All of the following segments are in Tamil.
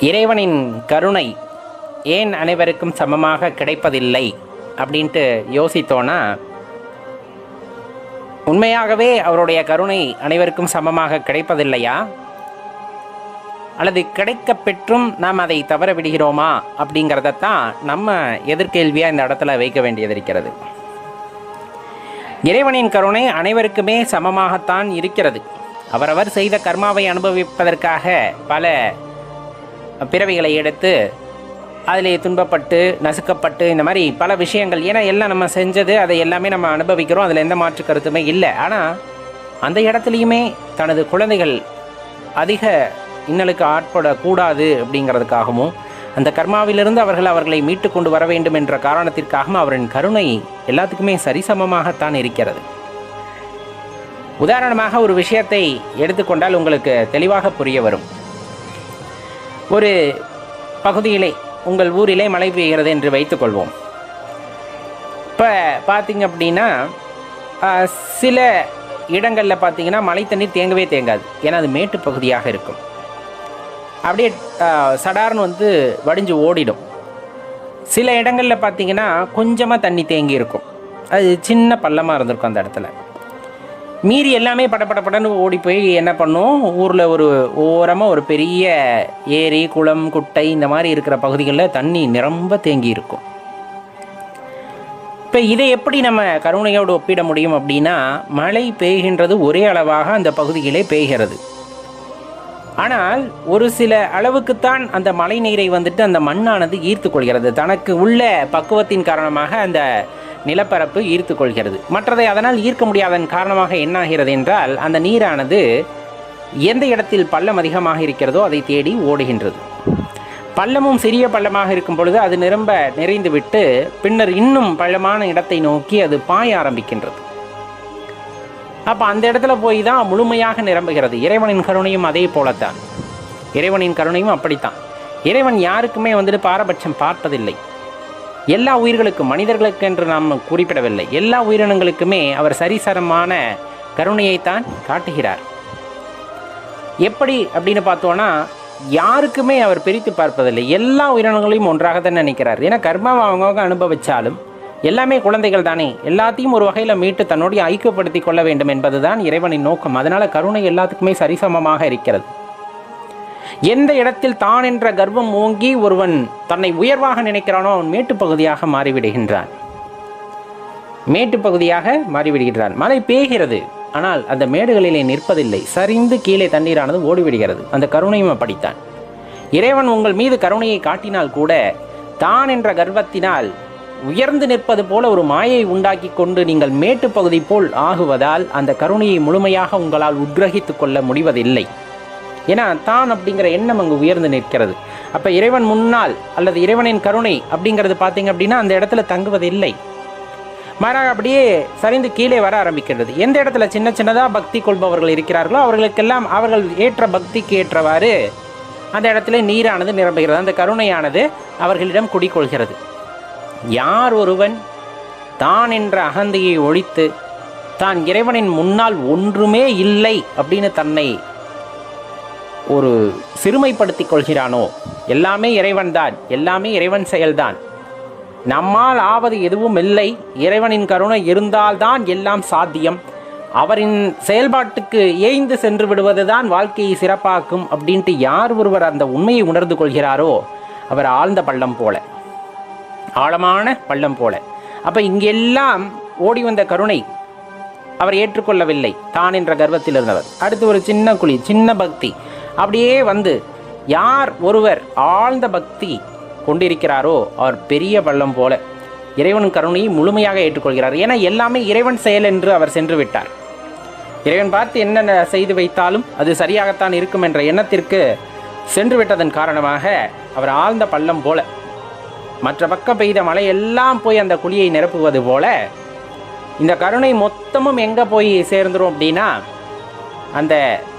இறைவனின் கருணை ஏன் அனைவருக்கும் சமமாக கிடைப்பதில்லை அப்படின்ட்டு யோசித்தோன்னா உண்மையாகவே அவருடைய கருணை அனைவருக்கும் சமமாக கிடைப்பதில்லையா? அல்லது கிடைக்க பெற்றும் நாம் அதை தவற விடுகிறோமா அப்படிங்கிறதத்தான் நம்ம எதிர்கேள்வியாக இந்த இடத்துல வைக்க வேண்டியது இருக்கிறது. இறைவனின் கருணை அனைவருக்குமே சமமாகத்தான் இருக்கிறது. அவரவர் செய்த கர்மாவை அனுபவிப்பதற்காக பல பிறவிகளை எடுத்து அதிலே துன்பப்பட்டு நசுக்கப்பட்டு இந்த மாதிரி பல விஷயங்கள். ஏன்னா எல்லாம் நம்ம செஞ்சது அதை எல்லாமே நம்ம அனுபவிக்கிறோம். அதில் எந்த மாற்று கருத்துமே இல்லை. ஆனால் அந்த இடத்துலையுமே தனது குழந்தைகள் அதிக இன்னலுக்கு ஆட்படக்கூடாது அப்படிங்கிறதுக்காகவும் அந்த கர்மாவிலிருந்து அவர்கள் அவர்களை மீட்டு கொண்டு வர வேண்டும் என்ற காரணத்திற்காகவும் அவரின் கருணை எல்லாத்துக்குமே சரிசமமாகத்தான் இருக்கிறது. உதாரணமாக ஒரு விஷயத்தை எடுத்துக்கொண்டால் உங்களுக்கு தெளிவாக புரிய வரும். ஒரு பகுதியிலே உங்கள் ஊரிலே மழை பெய்கிறது என்று வைத்துக்கொள்வோம். இப்போ பார்த்தீங்க அப்படின்னா சில இடங்களில் பார்த்தீங்கன்னா மழை தண்ணீர் தேங்கவே தேங்காது. ஏன்னா அது மேட்டு பகுதியாக இருக்கும். அப்படியே சடார்னு வந்து வடிஞ்சு ஓடிடும். சில இடங்களில் பார்த்தீங்கன்னா கொஞ்சமாக தண்ணி தேங்கி இருக்கும். அது சின்ன பள்ளமாக இருந்திருக்கும் அந்த இடத்துல. மீறி எல்லாமே படப்படப்படன்னு ஓடி போய் என்ன பண்ணும்? ஊரில் ஒரு ஓரமாக ஒரு பெரிய ஏரி குளம் குட்டை இந்த மாதிரி இருக்கிற பகுதிகளில் தண்ணி நிரம்ப தேங்கி இருக்கும். இப்போ இதை எப்படி நம்ம கருணையோடு ஒப்பிட முடியும் அப்படின்னா மழை பெய்கின்றது ஒரே அளவாக அந்த பகுதியிலே பெய்கிறது. ஆனால் ஒரு சில அளவுக்குத்தான் அந்த மழை நீரை வந்துட்டு அந்த மண்ணானது ஈர்த்து கொள்கிறது. தனக்கு உள்ள பக்குவத்தின் காரணமாக அந்த நிலப்பரப்பு ஈர்த்து கொள்கிறது மற்றதை அதனால் ஈர்க்க முடியாதன் காரணமாக என்னாகிறது என்றால் அந்த நீரானது எந்த இடத்தில் பள்ளம் அதிகமாக இருக்கிறதோ அதை தேடி ஓடுகின்றது. பள்ளமும் சிறிய பள்ளமாக இருக்கும் பொழுது அது நிரம்ப நிறைந்துவிட்டு பின்னர் இன்னும் பள்ளமான இடத்தை நோக்கி அது பாய ஆரம்பிக்கின்றது. அப்போ அந்த இடத்துல போய் தான் முழுமையாக நிரம்புகிறது. இறைவனின் கருணையும் அதே போலத்தான். இறைவனின் கருணையும் அப்படித்தான். இறைவன் யாருக்குமே வந்துட்டு பாரபட்சம் பார்ப்பதில்லை. எல்லா உயிர்களுக்கும் மனிதர்களுக்கு என்று நாம் குறிப்பிடவில்லை. எல்லா உயிரினங்களுக்குமே அவர் சரிசரமான கருணையைத்தான் காட்டுகிறார். எப்படி அப்படின்னு பார்த்தோன்னா யாருக்குமே அவர் பிரித்து பார்ப்பதில்லை. எல்லா உயிரினங்களையும் ஒன்றாக தான் நினைக்கிறார். ஏன்னா கர்மாவை அவங்கவுங்க அனுபவிச்சாலும் எல்லாமே குழந்தைகள் தானே. எல்லாத்தையும் ஒரு வகையில் மீட்டு தன்னுடைய ஐக்கியப்படுத்தி கொள்ள வேண்டும் என்பதுதான் இறைவனின் நோக்கம். அதனால் கருணை எல்லாத்துக்குமே சரிசமமாக இருக்கிறது. எந்த இடத்தில் தான் என்ற கர்வம் ஓங்கி ஒருவன் தன்னை உயர்வாக நினைக்கிறானோ அவன் மேட்டுப் பகுதியாக மாறிவிடுகின்றான். மேட்டுப் பகுதியாக மாறிவிடுகின்றான். மழை பெய்கிறது. ஆனால் அந்த மேடுகளிலே நிற்பதில்லை. சரிந்து கீழே தண்ணீரானது ஓடிவிடுகிறது. அந்த கருணையும் அப்படித்தான். இறைவன் உங்கள் மீது கருணையை காட்டினால் கூட தான் என்ற கர்வத்தினால் உயர்ந்து நிற்பது போல ஒரு மாயை உண்டாக்கி கொண்டு நீங்கள் மேட்டுப் பகுதி போல் ஆகுவதால் அந்த கருணையை முழுமையாக உங்களால் உத்கிரகித்துக் கொள்ள முடிவதில்லை. ஏன்னா தான் அப்படிங்கிற எண்ணம் அங்கு உயர்ந்து நிற்கிறது. அப்போ இறைவன் முன்னால் அல்லது இறைவனின் கருணை அப்படிங்கிறது பார்த்தீங்க அப்படின்னா அந்த இடத்துல தங்குவது இல்லை. மாறாக அப்படியே சரிந்து கீழே வர ஆரம்பிக்கிறது. எந்த இடத்துல சின்ன சின்னதாக பக்தி கொள்பவர்கள் இருக்கிறார்களோ அவர்களுக்கெல்லாம் அவர்கள் ஏற்ற பக்திக்கு ஏற்றவாறு அந்த இடத்துல நீரானது நிரம்புகிறது. அந்த கருணையானது அவர்களிடம் குடிக்கொள்கிறது யார் ஒருவன் தான் என்ற அகந்தையை ஒழித்து தான் இறைவனின் முன்னால் ஒன்றுமே இல்லை அப்படின்னு தன்னை ஒரு சிறுமைப்படுத்திக் கொள்கிறானோ? எல்லாமே இறைவன்தான். எல்லாமே இறைவன் செயல்தான். நம்மால் ஆவது எதுவும் இல்லை. இறைவனின் கருணை இருந்தால்தான் எல்லாம் சாத்தியம். அவரின் செயல்பாட்டுக்கு ஏய்ந்து சென்று விடுவதுதான் வாழ்க்கையை சிறப்பாக்கும் அப்படின்ட்டு யார் ஒருவர் அந்த உண்மையை உணர்ந்து கொள்கிறாரோ அவர் ஆழ்ந்த பள்ளம் போல. ஆழமான பள்ளம் போல. அப்ப இங்கெல்லாம் ஓடி வந்த கருணை அவர் ஏற்றுக்கொள்ளவில்லை. தான் என்ற கர்வத்தில் இருந்தவர். அடுத்து ஒரு சின்ன குழி சின்ன பக்தி. அப்படியே வந்து யார் ஒருவர் ஆழ்ந்த பக்தி கொண்டிருக்கிறாரோ அவர் பெரிய பள்ளம் போல இறைவன் கருணையை முழுமையாக ஏற்றுக்கொள்கிறார். ஏன்னா எல்லாமே இறைவன் செயல் என்று அவர் சென்று விட்டார். இறைவன் பார்த்து என்னென்ன செய்து வைத்தாலும் அது சரியாகத்தான் இருக்கும் என்ற எண்ணத்திற்கு சென்று விட்டதன் காரணமாக அவர் ஆழ்ந்த பள்ளம் போல மற்ற பக்கம் பெய்த மழை எல்லாம் போய் அந்த குழியை நிரப்புவது போல இந்த கருணை மொத்தமும் எங்கே போய் சேர்ந்துடும் அப்படின்னா அந்த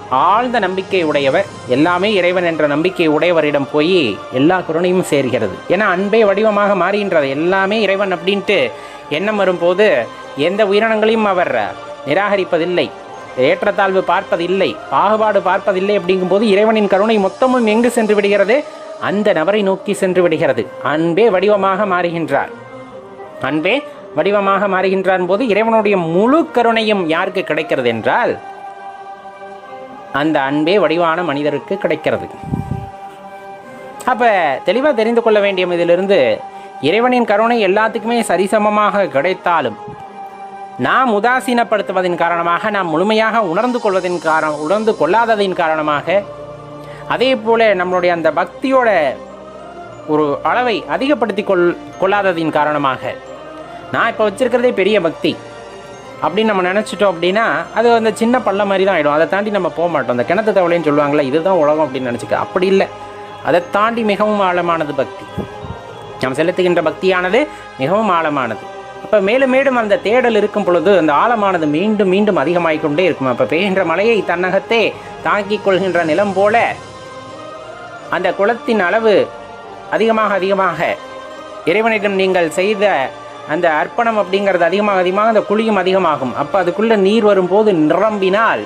ஆழ்ந்த நம்பிக்கை உடையவர் எல்லாமே இறைவன் என்ற நம்பிக்கை உடையவரிடம் போய் எல்லா கருணையும் சேர்கிறது. ஏன்னா அன்பே வடிவமாக மாறுகின்றது. எல்லாமே இறைவன் அப்படின்ட்டு எண்ணம் வரும்போது எந்த உயிரினங்களையும் அவர் நிராகரிப்பதில்லை. ஏற்றத்தாழ்வு பார்ப்பதில்லை. பாகுபாடு பார்ப்பதில்லை அப்படிங்கும்போது இறைவனின் கருணை மொத்தமும் எங்கு சென்று விடுகிறது? அந்த நபரை நோக்கி சென்று விடுகிறது. அன்பே வடிவமாக மாறுகின்றார். அன்பே வடிவமாக மாறுகின்றான் போது இறைவனுடைய முழு கருணையும் யாருக்கு கிடைக்கிறது என்றால் அந்த அன்பே வடிவான மனிதருக்கு கிடைக்கிறது. அப்போ தெளிவாக தெரிந்து கொள்ள வேண்டிய இதிலிருந்து இறைவனின் கருணை எல்லாத்துக்குமே சரிசமமாக கிடைத்தாலும் நாம் உதாசீனப்படுத்துவதன் காரணமாக நாம் முழுமையாக உணர்ந்து கொள்வதன் காரணம் உணர்ந்து கொள்ளாததின் காரணமாக அதே போல நம்மளுடைய அந்த பக்தியோட ஒரு அளவை அதிகப்படுத்தி கொள் கொள்ளாததின் காரணமாக நான் இப்போ வச்சிருக்கிறதே பெரிய பக்தி. அப்படின்னு நம்ம நினச்சிட்டோம் அப்படின்னா அது அந்த சின்ன பள்ளம் மாதிரி தான் ஆகிடும் அதை தாண்டி நம்ம போக மாட்டோம். அந்த கிணத்து தவளைன்னு சொல்லுவாங்களே இதுதான் உலகம் அப்படின்னு நினச்சிக்க. அப்படி இல்லை. அதை தாண்டி மிகவும் ஆழமானது பக்தி. நாம் செலுத்துகின்ற பக்தியானது மிகவும் ஆழமானது. அப்போ மேலும் மேலும் அந்த தேடல் இருக்கும் பொழுது அந்த ஆழமானது மீண்டும் மீண்டும் அதிகமாகிக்கொண்டே இருக்கும். அப்போ பெய்கின்ற மலையை தன்னகத்தே தாங்கிக் கொள்கின்ற நிலம் போல அந்த குளத்தின் அளவு அதிகமாக அதிகமாக இறைவனிடம் நீங்கள் செய்த அந்த அர்ப்பணம் அப்படிங்கிறது அதிகமாக அதிகமாக அந்த குழியும் அதிகமாகும். அப்போ அதுக்குள்ளே நீர் வரும்போது நிரம்பினால்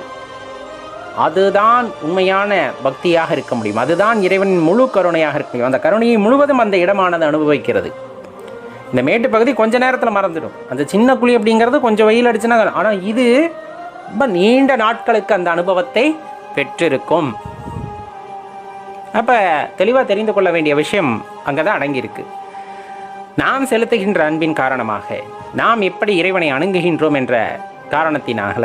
அதுதான் உண்மையான பக்தியாக இருக்க முடியும். அதுதான் இறைவனின் முழு கருணையாக இருக்க முடியும். அந்த கருணையை முழுவதும் அந்த இடமானது அனுபவிக்கிறது. இந்த மேட்டு பகுதி கொஞ்ச நேரத்தில் மறந்துடும். அந்த சின்ன குழி அப்படிங்கிறது கொஞ்சம் வெயில் அடிச்சுன்னா ஆனால் இது ரொம்ப நீண்ட நாட்களுக்கு அந்த அனுபவத்தை பெற்றிருக்கும். அப்போ தெளிவாக தெரிந்து கொள்ள வேண்டிய விஷயம் அங்கே தான் அடங்கியிருக்கு. நாம் செலுத்துகின்ற அன்பின் காரணமாக நாம் எப்படி இறைவனை அணுகுகின்றோம் என்ற காரணத்தினால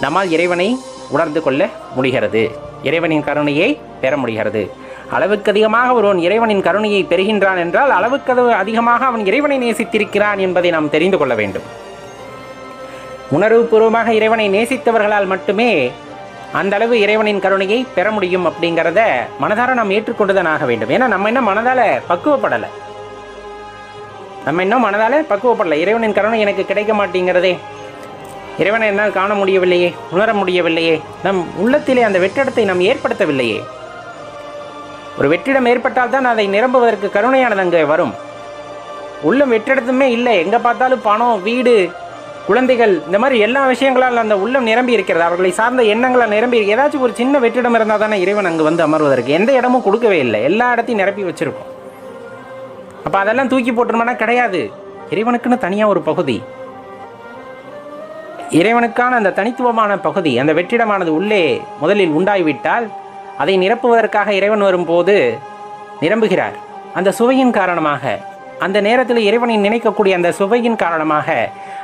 நம்மால் இறைவனை உணர்ந்து கொள்ள முடிகிறது. இறைவனின் கருணையை பெற முடிகிறது. அளவுக்கு அதிகமாக ஒருவன் இறைவனின் கருணையை பெறுகின்றான் என்றால் அளவுக்கு அதிகமாக அவன் இறைவனை நேசித்திருக்கிறான் என்பதை நாம் தெரிந்து கொள்ள வேண்டும். உணர்வுபூர்வமாக இறைவனை நேசித்தவர்களால் மட்டுமே அந்த அளவு இறைவனின் கருணையை பெற முடியும் அப்படிங்கிறத மனதார நாம் ஏற்றுக்கொண்டுதான் ஆக வேண்டும். ஏன்னா நம்ம என்ன மனதால பக்குவப்படலை. நம்ம இன்னும் மனதாலே பக்குவப்படல. இறைவனின் கருணை எனக்கு கிடைக்க மாட்டேங்கிறதே. இறைவனை என்னால் காண முடியவில்லையே உணர முடியவில்லையே நம் உள்ளத்திலே அந்த வெற்றிடத்தை நாம் ஏற்படுத்தவில்லையே. ஒரு வெற்றிடம் ஏற்பட்டால் தான் அதை நிரம்புவதற்கு கருணையானது அங்கே வரும். உள்ளம் வெற்றிடத்துமே இல்லை. எங்கே பார்த்தாலும் பணம் வீடு குழந்தைகள் இந்த மாதிரி எல்லா விஷயங்களால் அந்த உள்ளம் நிரம்பி இருக்கிறது. அவர்களை சார்ந்த எண்ணங்களால் நிரம்பி ஏதாச்சும் ஒரு சின்ன வெற்றிடம் இருந்தால் தானே இறைவன் அங்கே வந்து அமர்வதற்கு. எந்த இடமும் கொடுக்கவே இல்லை. எல்லா இடத்தையும் நிரப்பி வச்சுருக்கோம். அப்போ அதெல்லாம் தூக்கி போட்டுருமானா கிடையாது. இறைவனுக்குன்னு தனியாக ஒரு பகுதி. இறைவனுக்கான அந்த தனித்துவமான பகுதி அந்த வெற்றிடமானது உள்ளே முதலில் உண்டாய்விட்டால் அதை நிரப்புவதற்காக இறைவன் வரும்போது நிரம்புகிறார். அந்த சுவையின் காரணமாக அந்த நேரத்தில் இறைவனை நினைக்கக்கூடிய அந்த சுவையின் காரணமாக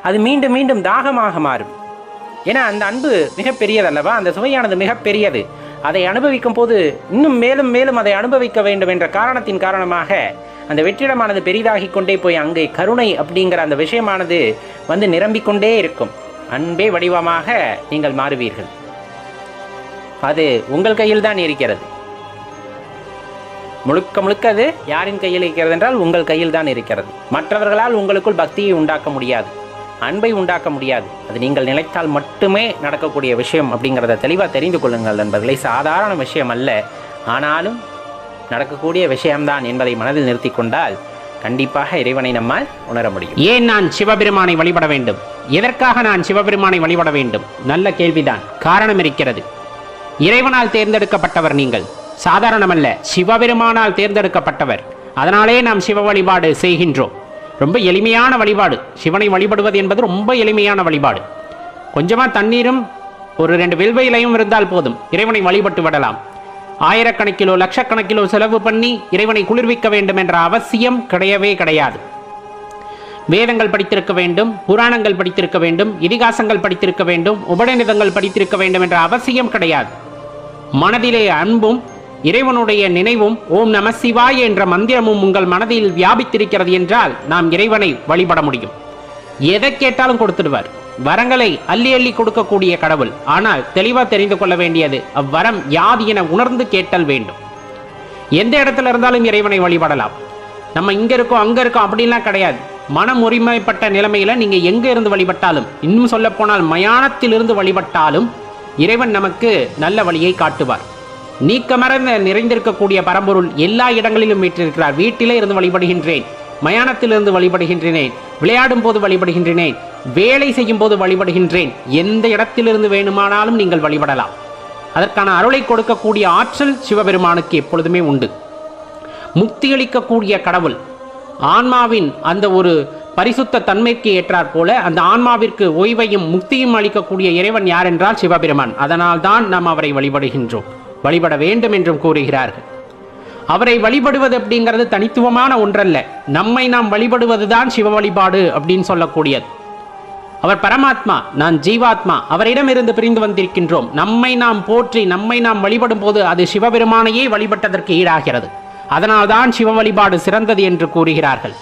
அது மீண்டும் மீண்டும் தாகமாக மாறும். ஏன்னா அந்த அன்பு மிகப்பெரியதல்லவா? அந்த சுவையானது மிகப்பெரியது. அதை அனுபவிக்கும் போது இன்னும் மேலும் மேலும் அதை அனுபவிக்க வேண்டும் என்ற காரணத்தின் காரணமாக அந்த வெற்றிடமானது பெரிதாகி கொண்டே போய் அங்கே கருணை அப்படிங்கிற அந்த விஷயமானது வந்து நிரம்பிக்கொண்டே இருக்கும். அன்பே வடிவமாக நீங்கள் மாறுவீர்கள். அது உங்கள் கையில் தான் இருக்கிறது. முழுக்க முழுக்க அது யாரின் கையில் இருக்கிறது என்றால் உங்கள் கையில் தான் இருக்கிறது. மற்றவர்களால் உங்களுக்குள் பக்தியை உண்டாக்க முடியாது. அன்பை உண்டாக்க முடியாது. அது நீங்கள் நினைத்தால் மட்டுமே நடக்கக்கூடிய விஷயம் அப்படிங்கிறத தெளிவாக தெரிந்து கொள்ளுங்கள் என்பதை சாதாரண விஷயம் அல்ல. ஆனாலும் நடக்கக்கூடிய விஷயம்தான் என்பதை மனதில் நிறுத்தி கொண்டால் கண்டிப்பாக இறைவனை நம்மால் உணர முடியும். ஏன் நான் சிவபெருமானை வழிபட வேண்டும்? எதற்காக நான் சிவபெருமானை வழிபட வேண்டும்? நல்ல கேள்விதான். காரணம் இருக்கிறது. இறைவனால் தேர்ந்தெடுக்கப்பட்டவர் நீங்கள். சாதாரணமல்ல சிவபெருமானால் தேர்ந்தெடுக்கப்பட்டவர். அதனாலே நாம் சிவ வழிபாடு செய்கின்றோம். ரொம்ப எளிமையான வழிபாடு. சிவனை வழிபடுவது என்பது ரொம்ப எளிமையான வழிபாடு. கொஞ்சமாக தண்ணீரும் ஒரு ரெண்டு வில்வையிலையும் இருந்தால் போதும். இறைவனை வழிபட்டு விடலாம். ஆயிரக்கணக்கிலோ லட்சக்கணக்கிலோ செலவு பண்ணி இறைவனை குளிர்விக்க வேண்டும் என்ற அவசியம் கிடையவே கிடையாது. வேதங்கள் படித்திருக்க வேண்டும் புராணங்கள் படித்திருக்க வேண்டும் இதிகாசங்கள் படித்திருக்க வேண்டும் உபநிடதங்கள் படித்திருக்க வேண்டும் என்ற அவசியம் கிடையாது. மனதிலே அன்பும் இறைவனுடைய நினைவும் ஓம் நம சிவாய் என்ற மந்திரமும் உங்கள் மனதில் வியாபித்திருக்கிறது என்றால் நாம் இறைவனை வழிபட முடியும். எதை கேட்டாலும் கொடுத்துடுவார். வரங்களை அள்ளி அள்ளி கொடுக்கக்கூடிய கடவுள். ஆனால் தெளிவா தெரிந்து கொள்ள வேண்டியது அவ்வரம் யாது என உணர்ந்து கேட்டல் வேண்டும். எந்த இடத்துல இருந்தாலும் இறைவனை வழிபடலாம். நம்ம இங்க இருக்கோம் அங்க இருக்கோம் அப்படின்லாம் கிடையாது. மனம் உரிமைப்பட்ட நிலைமையில நீங்க எங்க இருந்து வழிபட்டாலும் இன்னும் சொல்ல போனால் மயானத்திலிருந்து வழிபட்டாலும் இறைவன் நமக்கு நல்ல வழியை காட்டுவார். நீக்கமர நிறைந்திருக்கக்கூடிய பரம்பொருள் எல்லா இடங்களிலும் வீற்றிருக்கிறார். வீட்டிலே இருந்து வழிபடுகின்றேன். மயானத்திலிருந்து வழிபடுகின்றேன் விளையாடும் போது வழிபடுகின்றேன் வேலை செய்யும் போது வழிபடுகின்றேன். எந்த இடத்திலிருந்து வேணுமானாலும் நீங்கள் வழிபடலாம். அதற்கான அருளை கொடுக்கக்கூடிய ஆற்றல் சிவபெருமானுக்கு எப்பொழுதுமே உண்டு. முக்தியளிக்கக்கூடிய கடவுள். ஆன்மாவின் அந்த ஒரு பரிசுத்த தன்மைக்கு ஏற்றாற் போல அந்த ஆன்மாவிற்கு ஓய்வையும் முக்தியும் அளிக்கக்கூடிய இறைவன் யார் என்றால் சிவபெருமான். அதனால் தான் நாம் அவரை வழிபடுகின்றோம். வழிபட வேண்டும் என்றும் கூறுகிறார்கள். அவரை வழிபடுவது அப்படிங்கிறது தனித்துவமான ஒன்றல்ல. நம்மை நாம் வழிபடுவதுதான் சிவ வழிபாடு அப்படின்னு சொல்லக்கூடியது. அவர் பரமாத்மா நான் ஜீவாத்மா அவரிடமிருந்து பிரிந்து வந்திருக்கின்றோம். நம்மை நாம் போற்றி நம்மை நாம் வழிபடும் போது அது சிவபெருமானையே வழிபட்டதற்கு ஈடாகிறது. அதனால்தான் சிவ வழிபாடு சிறந்தது என்று கூறுகிறார்கள்.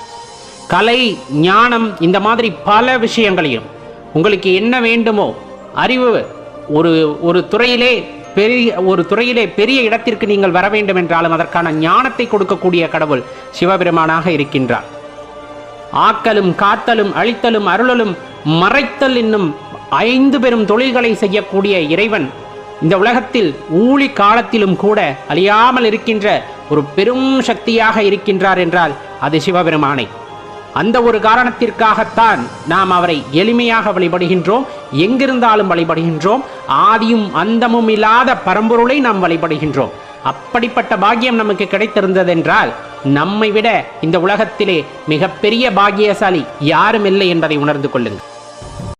கலை ஞானம் இந்த மாதிரி பல விஷயங்களையும். உங்களுக்கு என்ன வேண்டுமோ அறிவு ஒரு ஒரு துறையிலே பெரிய ஒரு துறையிலே பெரிய இடத்திற்கு நீங்கள் வர வேண்டும் என்றாலும் அதற்கான ஞானத்தை கொடுக்கக்கூடிய கடவுள் சிவபெருமானாக இருக்கின்றார். ஆக்கலும் காத்தலும் அழித்தலும் அருளலும் மறைத்தல் என்னும் ஐந்து பெரும் தொழில்களை செய்யக்கூடிய இறைவன் இந்த உலகத்தில் ஊழி காலத்திலும் கூட அழியாமல் இருக்கின்ற ஒரு பெரும் சக்தியாக இருக்கின்றார் என்றால் அது சிவபெருமானை. அந்த ஒரு காரணத்திற்காகத்தான் நாம் அவரை எளிமையாக வழிபடுகின்றோம். எங்கிருந்தாலும் வழிபடுகின்றோம். ஆதியும் அந்தமும் இல்லாத பரம்பொருளை நாம் வழிபடுகின்றோம். அப்படிப்பட்ட பாக்கியம் நமக்கு கிடைத்திருந்ததென்றால் நம்மை விட இந்த உலகத்திலே மிகப்பெரிய பாக்கியசாலி யாரும் இல்லை என்பதை உணர்ந்து கொள்ளுங்கள்.